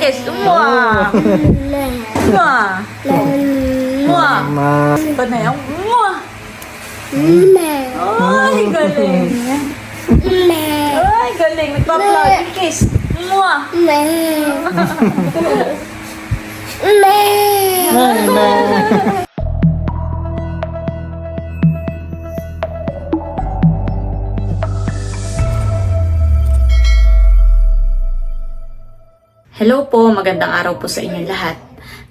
kiss. Mwah. Mwah. Mwah. Pa na yan. Mwah. Ay, galing. Ay, galing. Nagpa-flower kiss. Mwah. Hello po, magandang araw po sa inyong lahat.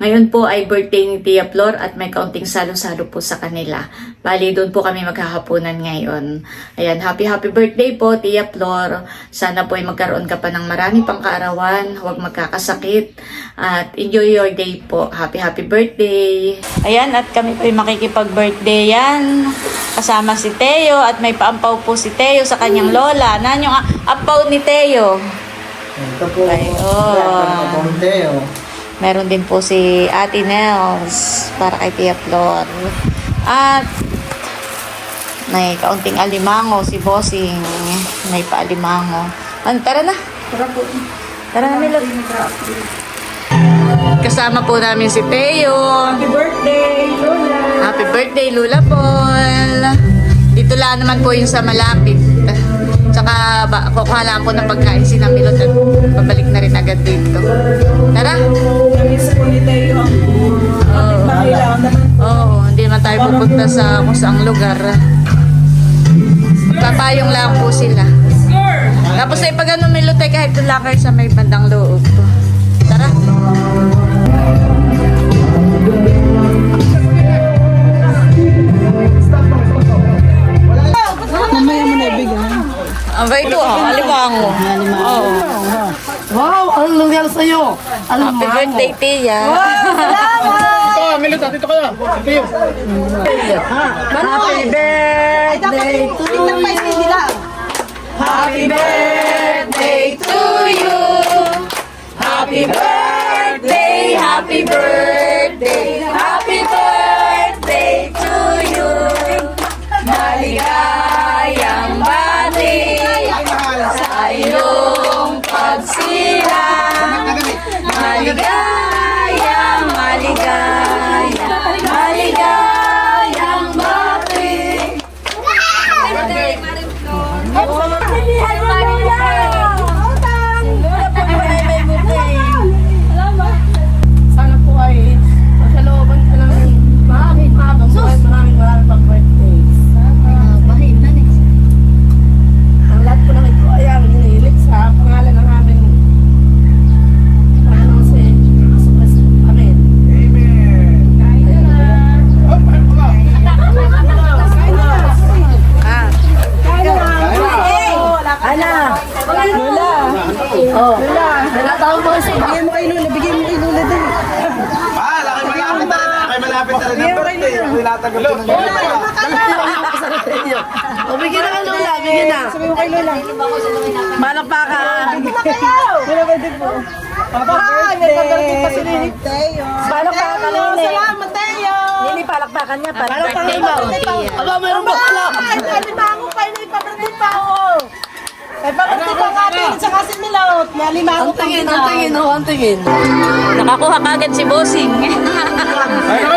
Ngayon po ay birthday ni Tia Flor at may kaunting salo-salo po sa kanila. Bali, doon po kami maghahaponan ngayon. Ayan, happy happy birthday po Tia Flor. Sana po ay magkaroon ka pa ng marami pang kaarawan, huwag magkakasakit. At enjoy your day po. Happy happy birthday. Ayan, at kami po ay makikipag-birthday yan. Kasama si Teo at may paampaw po si Teo sa kanyang lola. Nan yung a- ampaw ni Teo? Ito po. Ayun. Konti, oh. Meron din po si Ate Nels para kay Tia Flor. At may kaunting alimango si Bossing. May paalimango. Ano, tara na. Tara po. Tara na, Milot. Kasama po namin si Teo. Happy birthday, Lula. Happy birthday, Lula Paul. Dito lang naman po yung sa malapit. Tsaka ba, kukuha lang po ng pagkain si Milot at babalik na rin agad dito. Tara. Miss po ni Teo ang Oo. Oo, hindi naman tayo pupunta sa kung saang lugar. Papayong lang po sila. Tapos ay pag ano milutay kahit doon lang kayo sa may bandang loob. Tara. Ang ba ito ah, alimango. Oo. Wow, ano nangyari sa'yo? Alam Happy birthday, Tia. Ito, Milita, dito kayo. Dito. Happy birthday to you. Happy birthday to you. Happy birthday, happy birthday, Ako ng birthday. O, bigyan na kay Lula. Bigyan na. Sabi mo kay Lula. Malakpakan. Malakpakan po. Happy birthday! pa si Nini. Palakpakan Nini. Salamat, Teo! Nini, palakpakan niya. Palakpakan mo. Aba, mayroon ba? Ay, nalimango pa. Pabirthday pa ako. Ay, pabirthday pa nga din sa kasi nilot. Nalimango pa. Ang tingin, ang tingin, ang tingin. Nakakuha kagad si Bossing. Ayun,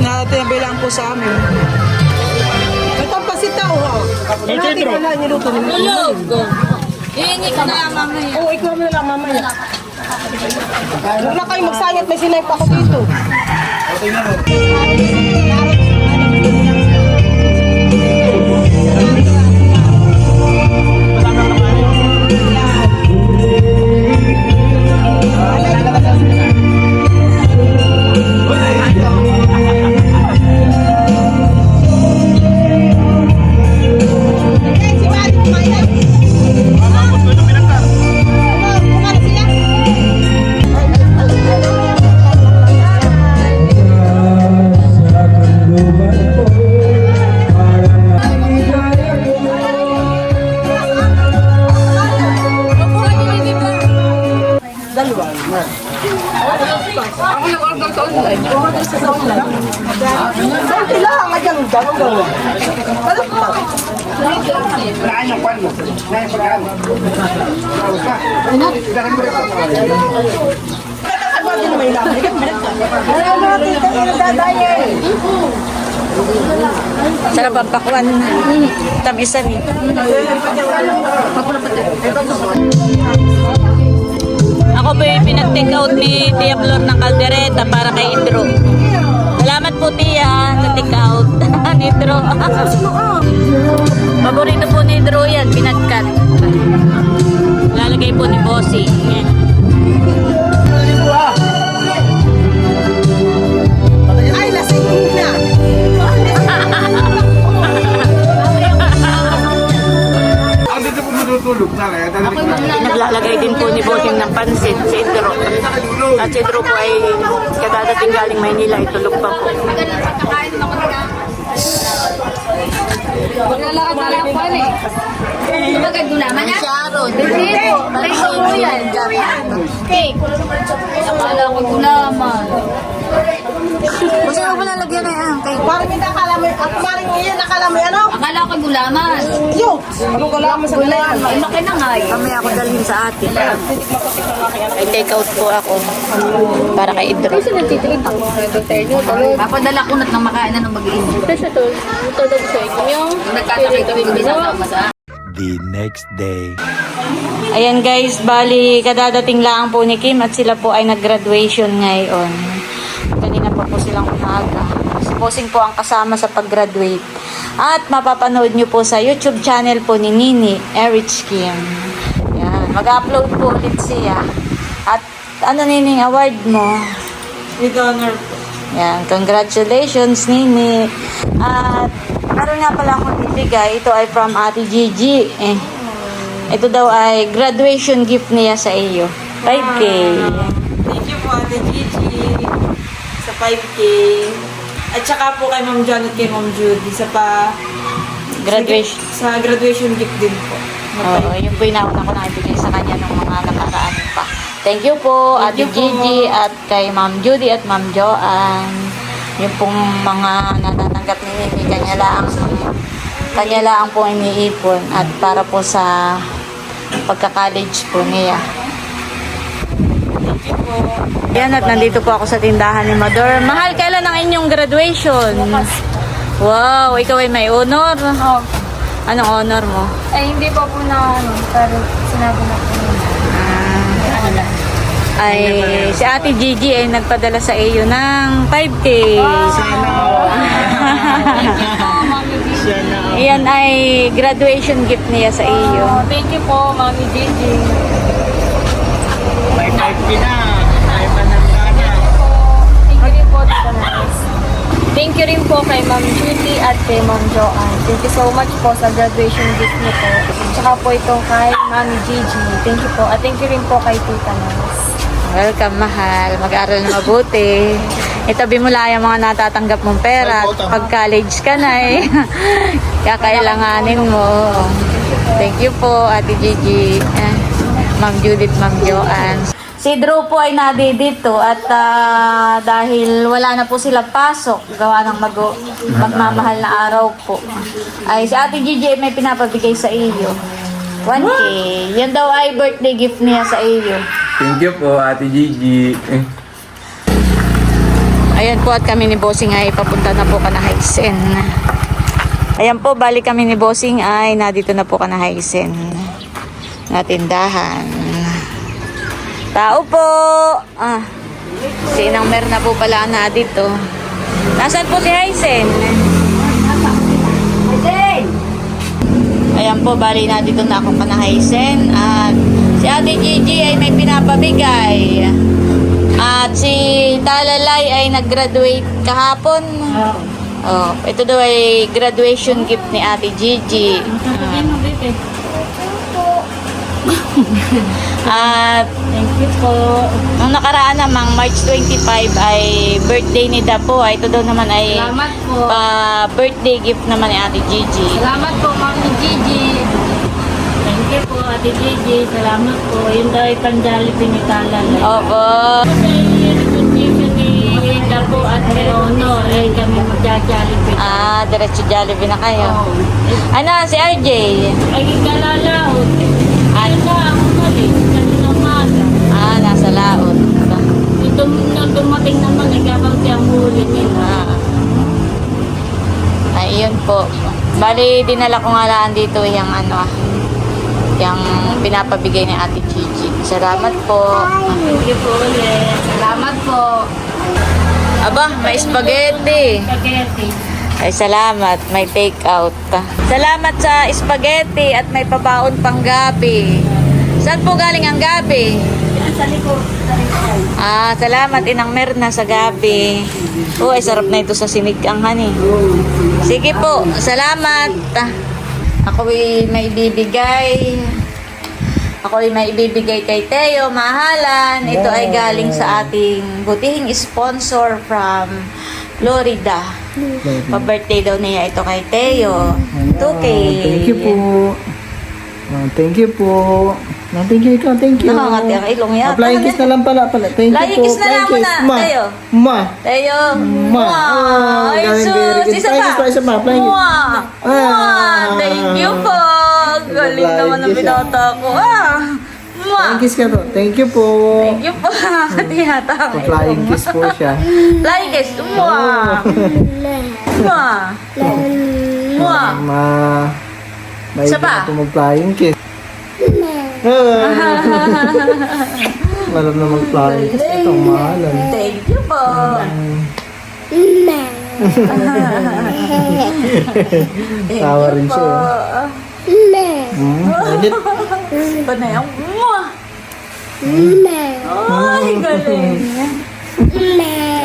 Na tinabilang po sa amin. Ito ang pasitaw, oh. Natin wala niluto ni Tulog! Iingi ka na lang mamaya. Oo, ikaw mo na lang mamaya. Huwag na kayo magsayat, may sinay pa ako dito. Konti Sarap ang pakwan. Tamisan eh. Ako po yung pinag-take out ni Tia Flor ng kaldereta para kay Idro. Salamat po Tia sa take out ni Idro. Paborito po ni Idro yan. Lalagay po ni Bossy. Yan. Ay, lasing na. Ako Naglalagay din po ni Bossing ng pansit si Idro. At si Idro po ay kadadating galing Maynila, itulog pa po. Naglalakad na lang pa eh. Magag gulaman yan? Sharon. Hindi po. Tayo mo yan. Cake. Akala ko gulaman. Kasi ako pala lagyan na yan. Kay Parang hindi nakala mo, at parang iyan nakala mo ano? Akala ko gulaman. Yo! Anong kalaman sa gulayan? Ay, laki na nga eh. Mamaya ako dalhin sa atin. Ay, take out po ako. Para kay Idro. Papadala ko na't nang makain na nung mag-iinit. Nagkakakita ko yung bisama sa the next day. Ayan guys, bali kadadating lang po ni Kim at sila po ay nag-graduation ngayon. Pa po silang umaga. Supposing po ang kasama sa pag-graduate. At mapapanood nyo po sa YouTube channel po ni Nini, Erich Kim. Yan, mag-upload po ulit siya. At ano Nining, award mo? With honor po. Yan, congratulations Nini. At meron nga pala akong ibigay. Ito ay from Ate Gigi. Eh, ito daw ay graduation gift niya sa iyo. 5K. Thank you po, Ate Gigi, 5K. At saka po kay Ma'am John at kay Ma'am Judy sa pa... Graduation. Sa graduation gift din po. Oo, yun po yung nauna ko nakibigay sa kanya ng mga nakaraan pa. Thank you po, Thank Ate you po. Gigi at kay Ma'am Judy at Ma'am Joanne. Yung pong mga natatanggap ni Nini, kanya lang kanya lang po iniipon at para po sa pagka-college po niya. Yan at nandito po ako sa tindahan ni Mador. Mahal, kailan ang inyong graduation? Wow, ikaw ay may honor. Anong honor mo? Ay, hindi pa po na ano, pero sinabi na po niya. ay si Ate Gigi ay nagpadala sa iyo ng 5K. Yan ay graduation gift niya sa iyo. Oh, thank you po, Mami Gigi. May 5K na. Ay Thank you rin po, Tita Nice. Thank you rin po kay Ma'am Judy at kay Ma'am Joanne. Thank you so much po sa graduation gift niyo po. Tsaka po itong kay Mami Gigi. Thank you po. At thank you rin po kay Tita Nice. Welcome, mahal. Mag-aral na mabuti. Itabi mo lang yung mga natatanggap mong pera. Pag college ka na eh. Kakailanganin mo. Thank you po, Ate Gigi. Eh, Ma'am Judith, Ma'am Joanne. Si Drew po ay nadi dito at ah, dahil wala na po sila pasok, gawa ng mag magmamahal na araw po, ay si Ate Gigi ay may pinapabigay sa iyo. 1K. Yan daw ay birthday gift niya sa iyo. Thank you po, Ate Gigi. Eh, Ayan po at kami ni Bossing ay papunta na po ka na. Ayan po, balik kami ni Bossing ay nadito na po ka na Haisen. Na tindahan. Tao po! Ah, si Inang Mer na po pala na dito. Nasaan po si Haisen? Ayan po, bali na dito na ako panahaysen. At si Ate Gigi ay may pinapabigay. At si Talalay ay nag-graduate kahapon. Oh, ito daw ay graduation gift ni Ate Gigi. At Thank you po. nung nakaraan namang March 25 ay birthday ni Dapo. Ito daw naman ay Salamat po. pa birthday gift naman ni Ate Gigi. Salamat po, Mami Gigi. Thank you po, Ate Gigi. Salamat po. Yun daw ay panjali pinitalan. Opo. Ni Dapo at Leono, ay kami magjajali Ah, diretso Jollibee na kayo. Ano, si RJ? Ay, kalalaot. Bali, dinala ko nga lang dito yung ano. Yung pinapabigay ni Ate Gigi. Salamat po. Thank you po ulit. Salamat po. Aba, may spaghetti. Spaghetti. Ay, salamat. May take out. Salamat sa spaghetti at may pabaon pang gabi. Saan po galing ang gabi? Sa likod. Ah, salamat Inang Merna sa gabi. Oh, ay sarap na ito sa sinigang honey. Sige po, salamat. Ako ay may ibibigay. Ako ay may ibibigay kay Teo Mahalan. Ito ay galing sa ating butihing sponsor from Florida. Pa-birthday daw niya ito kay Teo. 2K. Thank you po. Ah, thank you po. Ah, thank you ikaw, thank you. Nakangati ang ilong yata. Flying kiss na lang pala pala. Thank you Flying po. kiss na lang muna, Ma. Teo. Ma. Teo. Ma. Wow. Oh, Ay, sus. Isa pa. isa pa. Flying kiss. Wow. Wow. Ah. Thank you po. Galing naman ng kiss, ah. binata ko. Ah. Flying kiss ka po. Thank you po. Thank you po. Tiyata ang Flying kiss po siya. Flying kiss. Mwah. Mwah. Mwah. Ma. May Isa pa? mag-flying kiss. Ah. Malam na mag-flying kiss. Itong mahalan. Thank you po. Tawa rin siya. Hmm, ulit. Ito na yung mwah. Ay, galing.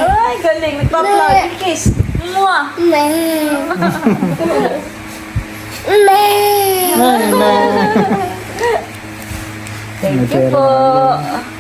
Ay, galing. Nagpa-flying kiss. Mwah. Ay, na. Thank you po.